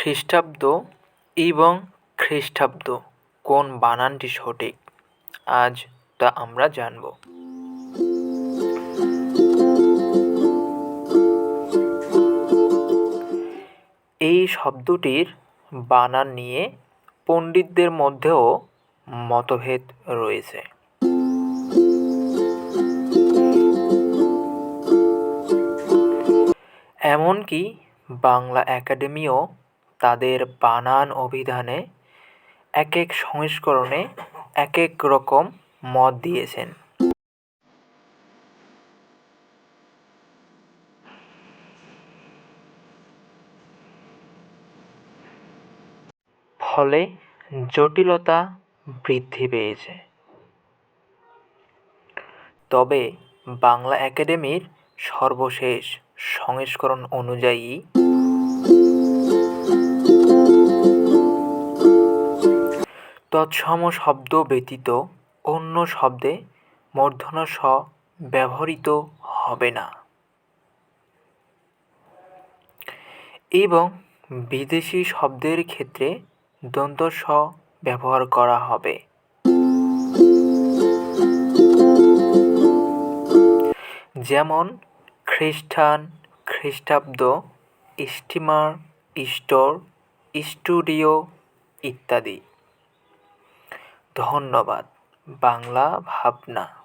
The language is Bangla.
খ্রিস্টাব্দ এবং খ্রিস্টাব্দ। কোন বানানটি সঠিক? আজ তা আমরা জানব। এই শব্দটির বানান নিয়ে পণ্ডিতদের মধ্যেও মতভেদ রয়েছে। এমনকি বাংলা একাডেমিও তাদের বানান অভিধানে এক এক সংস্করণে এক এক রকম মত দিয়েছেন। ফলে জটিলতা বৃদ্ধি পেয়েছে। তবে বাংলা একাডেমির সর্বশেষ সংস্করণ অনুযায়ী তৎসম শব্দ ব্যতীত অন্য শব্দে মূর্ধন্য ষ ব্যবহৃত হবে না। এবং বিদেশি শব্দের ক্ষেত্রে দন্ত স ব্যবহার করা হবে। যেমন খ্রিস্টান, খ্রিস্টাব্দ, স্টিমার স্টোর স্টুডিও ইত্যাদি। ধন্যবাদ। বাংলা ভাবনা।